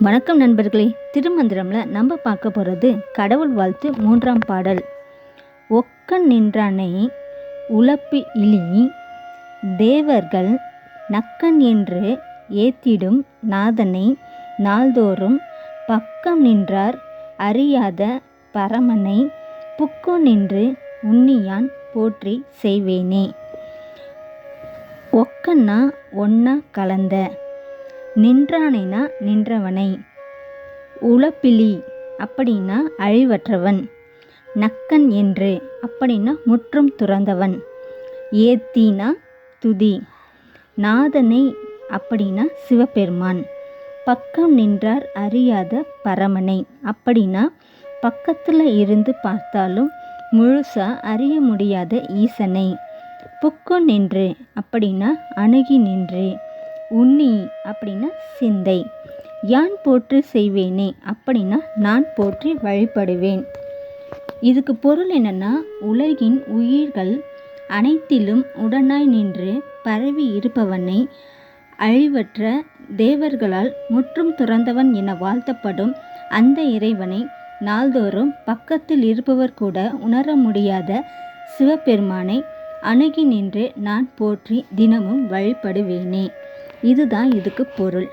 வணக்கம் நண்பர்களே. திருமந்திரமில் நம்ம பார்க்க போகிறது கடவுள் வாழ்த்து மூன்றாம் பாடல். ஒக்கன் நின்றானை உழப்பு இழி தேவர்கள் நக்கன் என்று ஏத்திடும் நாதனை நாள்தோறும் பக்கம் நின்றார் அறியாத பரமனை புக்கு நின்று உன்னியான் போற்றி செய்வேனே. ஒக்கன்னா ஒன்னா கலந்த நின்றானைனா நின்றவனை? உளப்பிலி அப்படின்னா அழிவற்றவன். நக்கன் என்று அப்படின்னா முற்றும் துறந்தவன். ஏத்தினா துதி. நாதனை அப்படின்னா சிவபெருமான். பக்கம் நின்றார் அறியாத பரமனை. அப்படின்னா பக்கத்தில் இருந்து பார்த்தாலும் முழுசா அறிய முடியாத ஈசனை. புக்கு நின்று அப்படின்னா அணுகி நின்று. உன்னி அப்படின்னா சிந்தை. யான் போற்றி செய்வேனே அப்படின்னா நான் போற்றி வழிபடுவேன். இதுக்கு பொருள் என்னென்னா உலகின் உயிர்கள் அனைத்திலும் உடனாய் நின்று பரவி இருப்பவனை அழிவற்ற தேவர்களால் முற்றும் துறந்தவன் என வாழ்த்தப்படும் அந்த இறைவனை நாள்தோறும் பக்கத்தில் இருப்பவர் கூட உணர முடியாத சிவபெருமானை அணுகி நின்று நான் போற்றி தினமும் வழிபடுவேனே. இதுதான் இதுக்கு பொருள்.